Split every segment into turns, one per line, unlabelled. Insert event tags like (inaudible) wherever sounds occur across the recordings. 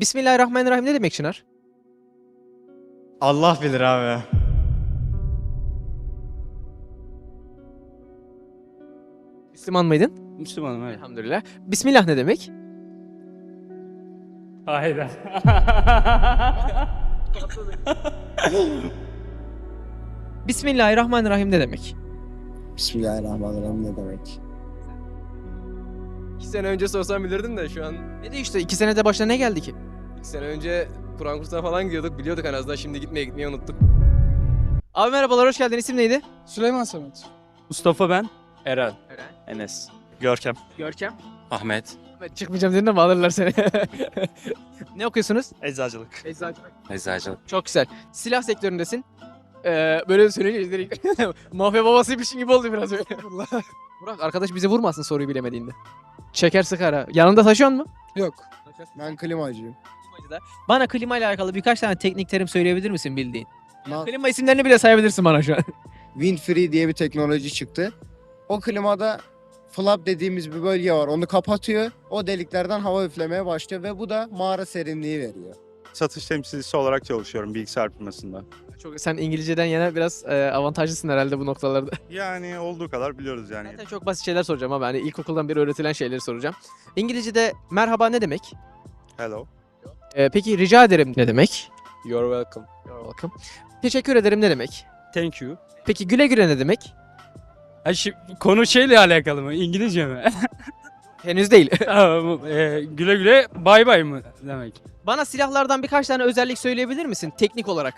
Bismillahirrahmanirrahim ne demek Çınar?
Allah bilir abi.
Müslüman mıydın?
Müslümanım evet.
Elhamdülillah. Bismillah ne demek?
Hayda. (laughs)
Bismillahirrahmanirrahim ne demek?
Bismillahirrahmanirrahim ne demek?
İki sene önce sorsam bilirdim de şu an
Ne değişti? İki senede başına ne geldi ki?
İki sene önce Kur'an kursuna falan gidiyorduk. Biliyorduk en azından şimdi gitmeye gitmeyi unuttuk.
Abi merhabalar hoş geldin. İsim neydi?
Süleyman Samet.
Mustafa ben.
Eren.
Eren.
Enes. Görkem.
Görkem.
Ahmet.
Çıkmayacağım dedin ama alırlar seni. (laughs) ne okuyorsunuz?
Eczacılık.
Eczacılık.
Eczacılık.
Çok güzel. Silah sektöründesin. Ee, böyle söyleyince direkt (laughs) mafya babasıymışın gibi oldu biraz böyle. Burak (laughs) arkadaş bizi vurmasın soruyu bilemediğinde. Çeker sıkar ha. Yanında taşıyor mu?
Yok.
Ben klimacıyım.
Bana klima ile alakalı birkaç tane teknik terim söyleyebilir misin bildiğin?
Na-
Klima isimlerini bile sayabilirsin bana şu an. (laughs)
Windfree diye bir teknoloji çıktı. O klimada flap dediğimiz bir bölge var. Onu kapatıyor. O deliklerden hava üflemeye başlıyor ve bu da mağara serinliği veriyor.
satış temsilcisi olarak çalışıyorum bilgisayar firmasında.
Çok sen İngilizceden yana biraz e, avantajlısın herhalde bu noktalarda. (laughs)
Yani olduğu kadar biliyoruz yani.
Zaten çok basit şeyler soracağım abi. Hani ilkokuldan beri öğretilen şeyleri soracağım. İngilizce'de merhaba ne demek?
Hello.
E, peki rica ederim ne demek?
You're welcome.
You're welcome. Teşekkür ederim ne demek?
Thank you.
Peki güle güle ne demek?
Ha, şi- konu şeyle alakalı mı? İngilizce mi? (laughs)
Henüz değil. (laughs)
Ha, bu, e, güle güle bay bay mı demek?
Bana silahlardan birkaç tane özellik söyleyebilir misin teknik olarak?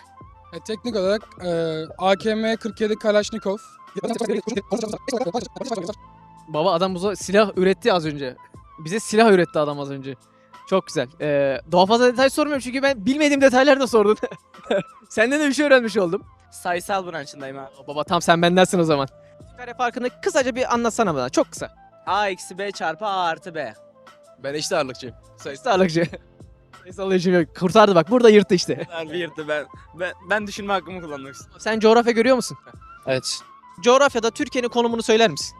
E, teknik olarak e, AKM 47 Kalashnikov.
Baba adam bize silah üretti az önce. Bize silah üretti adam az önce. Çok güzel. Ee, daha fazla detay sormuyorum çünkü ben bilmediğim detayları da sordun. (laughs) Senden de bir şey öğrenmiş oldum.
Sayısal branşındayım abi.
Baba tam sen bendensin o zaman. Kare farkını kısaca bir anlatsana bana. Çok kısa.
A eksi B çarpı A artı B.
Ben eşit ağırlıkçıyım. Sayısı
Sağlıkçı. Sayısal işim (laughs) yok. Kurtardı bak. Burada yırttı işte. (laughs)
Ben bir yırttı ben, ben, ben düşünme hakkımı kullanmak istiyorum.
Sen coğrafya görüyor musun?
Evet.
Coğrafyada Türkiye'nin konumunu söyler misin?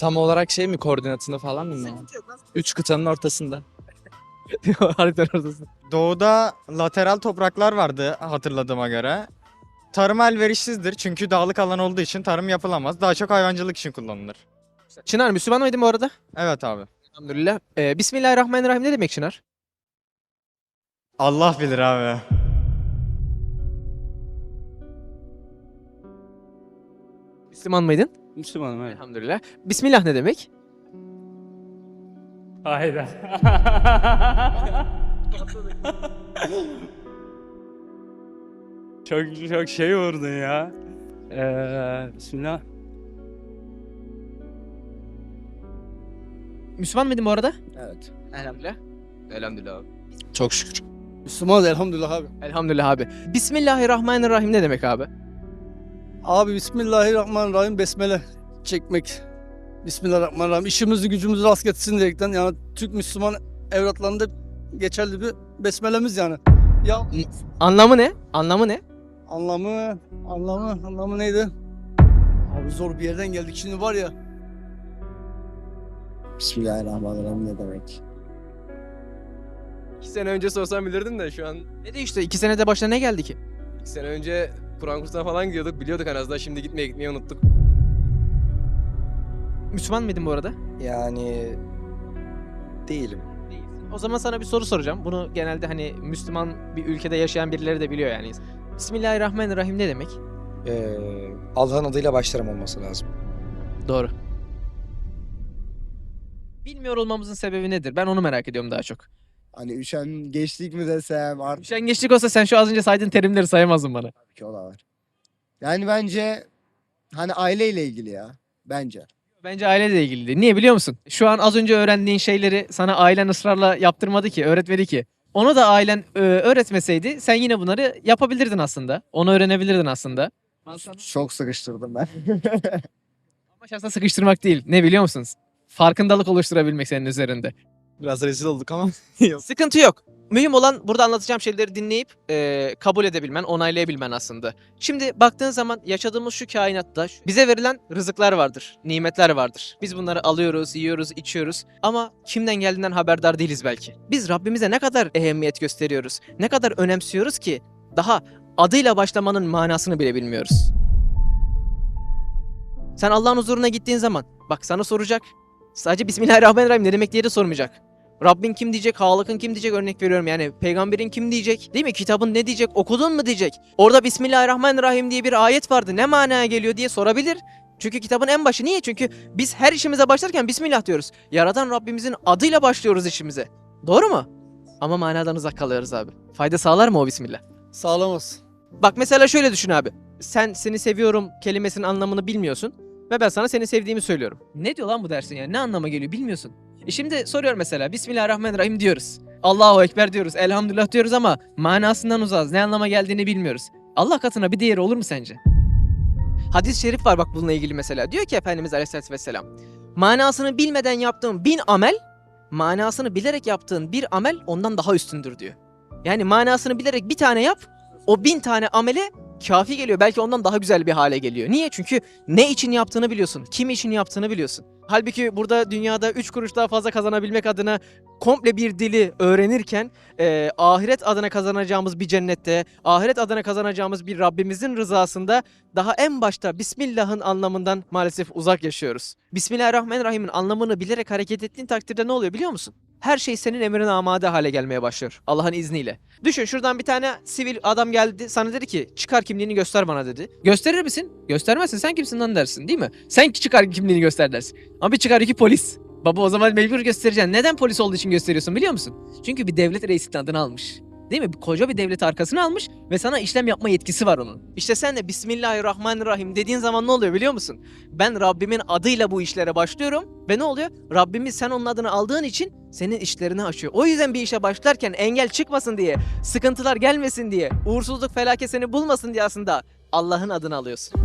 Tam olarak şey mi koordinatını falan mı? Üç kıtanın ortasında. (laughs)
Haritanın ortasında.
Doğuda lateral topraklar vardı hatırladığıma göre. Tarım elverişsizdir çünkü dağlık alan olduğu için tarım yapılamaz. Daha çok hayvancılık için kullanılır.
Çınar Müslüman mıydın bu arada?
Evet abi.
Elhamdülillah. Ee, Bismillahirrahmanirrahim ne demek Çınar?
Allah bilir abi.
Müslüman mıydın?
Müslümanım evet.
Elhamdülillah. Bismillah ne demek?
Hayda. çok çok şey vurdun ya. Ee, Bismillah.
Müslüman mıydın bu arada?
Evet.
Elhamdülillah.
Elhamdülillah abi.
Çok şükür.
Müslüman elhamdülillah abi.
Elhamdülillah abi. Bismillahirrahmanirrahim ne demek abi?
Abi Bismillahirrahmanirrahim besmele çekmek. Bismillahirrahmanirrahim. İşimizi gücümüzü rast getirsin diyerekten yani Türk Müslüman evlatlarında geçerli bir besmelemiz yani. Ya
Anlamı ne? Anlamı ne?
anlamı, anlamı, anlamı neydi? Abi zor bir yerden geldik şimdi var ya.
Bismillahirrahmanirrahim ne demek?
İki sene önce sorsam bilirdim de şu an
Ne değişti? İki senede başına ne geldi ki?
iki sene önce Kur'an kursuna falan gidiyorduk. Biliyorduk en azından şimdi gitmeye gitmeyi unuttuk.
Müslüman mıydın bu arada?
Yani değilim.
O zaman sana bir soru soracağım. Bunu genelde hani Müslüman bir ülkede yaşayan birileri de biliyor yani. Bismillahirrahmanirrahim ne demek?
Ee, Allah'ın adıyla başlarım olması lazım.
Doğru. Bilmiyor olmamızın sebebi nedir? Ben onu merak ediyorum daha çok.
Hani üşen geçtik mi desem artık
Üşengeçlik olsa sen şu az önce saydığın terimleri sayamazdın bana.
ki o da var. Yani bence hani aileyle ilgili ya. Bence.
Bence aileyle ilgili. Niye biliyor musun? Şu an az önce öğrendiğin şeyleri sana ailen ısrarla yaptırmadı ki, öğretmedi ki. Onu da ailen e, öğretmeseydi sen yine bunları yapabilirdin aslında. Onu öğrenebilirdin aslında.
Çok sıkıştırdım ben.
Ama şahsen sıkıştırmak değil. Ne biliyor musunuz? Farkındalık oluşturabilmek senin üzerinde.
Biraz rezil olduk ama. (laughs)
Sıkıntı yok. Mühim olan burada anlatacağım şeyleri dinleyip e, kabul edebilmen, onaylayabilmen aslında. Şimdi baktığın zaman yaşadığımız şu kainatta bize verilen rızıklar vardır, nimetler vardır. Biz bunları alıyoruz, yiyoruz, içiyoruz ama kimden geldiğinden haberdar değiliz belki. Biz Rabbimize ne kadar ehemmiyet gösteriyoruz, ne kadar önemsiyoruz ki daha adıyla başlamanın manasını bile bilmiyoruz. Sen Allah'ın huzuruna gittiğin zaman bak sana soracak. Sadece Bismillahirrahmanirrahim ne demek diye de sormayacak. Rabbin kim diyecek, Halık'ın kim diyecek örnek veriyorum yani. Peygamberin kim diyecek, değil mi? Kitabın ne diyecek, okudun mu diyecek. Orada Bismillahirrahmanirrahim diye bir ayet vardı. Ne manaya geliyor diye sorabilir. Çünkü kitabın en başı. Niye? Çünkü biz her işimize başlarken Bismillah diyoruz. Yaratan Rabbimizin adıyla başlıyoruz işimize. Doğru mu? Ama manadan uzak kalıyoruz abi. Fayda sağlar mı o Bismillah?
Sağlamaz.
Bak mesela şöyle düşün abi. Sen seni seviyorum kelimesinin anlamını bilmiyorsun. Ve ben sana seni sevdiğimi söylüyorum. Ne diyor lan bu dersin yani? Ne anlama geliyor bilmiyorsun. E şimdi soruyorum mesela Bismillahirrahmanirrahim diyoruz. Allahu Ekber diyoruz. Elhamdülillah diyoruz ama manasından uzağız. Ne anlama geldiğini bilmiyoruz. Allah katına bir değeri olur mu sence? Hadis-i şerif var bak bununla ilgili mesela. Diyor ki Efendimiz Aleyhisselatü Vesselam. Manasını bilmeden yaptığın bin amel, manasını bilerek yaptığın bir amel ondan daha üstündür diyor. Yani manasını bilerek bir tane yap, o bin tane amele kafi geliyor. Belki ondan daha güzel bir hale geliyor. Niye? Çünkü ne için yaptığını biliyorsun. Kim için yaptığını biliyorsun. Halbuki burada dünyada 3 kuruş daha fazla kazanabilmek adına komple bir dili öğrenirken e, ahiret adına kazanacağımız bir cennette, ahiret adına kazanacağımız bir Rabbimizin rızasında daha en başta Bismillah'ın anlamından maalesef uzak yaşıyoruz. Bismillahirrahmanirrahim'in anlamını bilerek hareket ettiğin takdirde ne oluyor biliyor musun? Her şey senin emrine amade hale gelmeye başlıyor Allah'ın izniyle. Düşün şuradan bir tane sivil adam geldi sana dedi ki çıkar kimliğini göster bana dedi. Gösterir misin? Göstermezsin sen kimsin lan dersin değil mi? Sen çıkar kimliğini göster dersin. Ama bir çıkar iki polis. Baba o zaman mecbur göstereceksin. Neden polis olduğu için gösteriyorsun biliyor musun? Çünkü bir devlet reisinin adını almış. Değil mi? Koca bir devlet arkasına almış ve sana işlem yapma yetkisi var onun. İşte sen de Bismillahirrahmanirrahim dediğin zaman ne oluyor biliyor musun? Ben Rabbimin adıyla bu işlere başlıyorum ve ne oluyor? Rabbimiz sen onun adını aldığın için senin işlerini açıyor. O yüzden bir işe başlarken engel çıkmasın diye, sıkıntılar gelmesin diye, uğursuzluk felaket seni bulmasın diye aslında Allah'ın adını alıyorsun.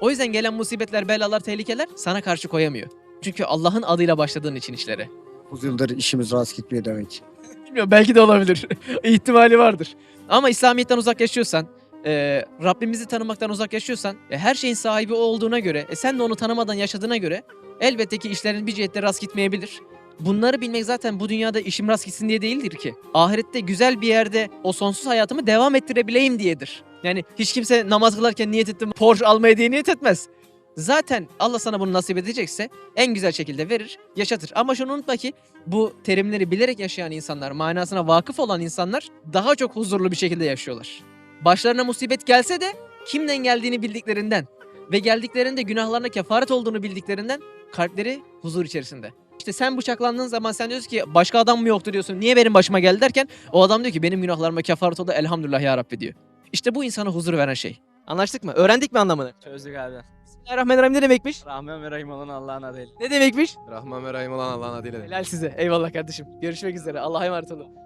O yüzden gelen musibetler, belalar, tehlikeler sana karşı koyamıyor. Çünkü Allah'ın adıyla başladığın için işlere.
9 yıldır işimiz rast gitmiyor demek.
Bilmiyorum belki de olabilir. (laughs) İhtimali vardır. Ama İslamiyet'ten uzak yaşıyorsan, e, Rabbimizi tanımaktan uzak yaşıyorsan, e, her şeyin sahibi o olduğuna göre, e, sen de onu tanımadan yaşadığına göre elbette ki işlerin bir cihette rast gitmeyebilir. Bunları bilmek zaten bu dünyada işim rast gitsin diye değildir ki. Ahirette güzel bir yerde o sonsuz hayatımı devam ettirebileyim diyedir. Yani hiç kimse namaz kılarken niyet ettim Porsche almaya diye niyet etmez. Zaten Allah sana bunu nasip edecekse en güzel şekilde verir, yaşatır. Ama şunu unutma ki bu terimleri bilerek yaşayan insanlar, manasına vakıf olan insanlar daha çok huzurlu bir şekilde yaşıyorlar. Başlarına musibet gelse de kimden geldiğini bildiklerinden ve geldiklerinde günahlarına kefaret olduğunu bildiklerinden kalpleri huzur içerisinde. İşte sen bıçaklandığın zaman sen diyorsun ki başka adam mı yoktu diyorsun. Niye benim başıma geldi derken o adam diyor ki benim günahlarıma kefaret oldu elhamdülillah ya Rabbi diyor. İşte bu insana huzur veren şey. Anlaştık mı? Öğrendik mi anlamını?
Çözdük abi.
Bismillahirrahmanirrahim ne demekmiş?
Rahman ve Rahim olan Allah'ın adıyla.
Ne demekmiş?
Rahman ve Rahim olan Allah'ın adıyla.
Helal size. Eyvallah kardeşim. Görüşmek üzere. Allah'a emanet olun.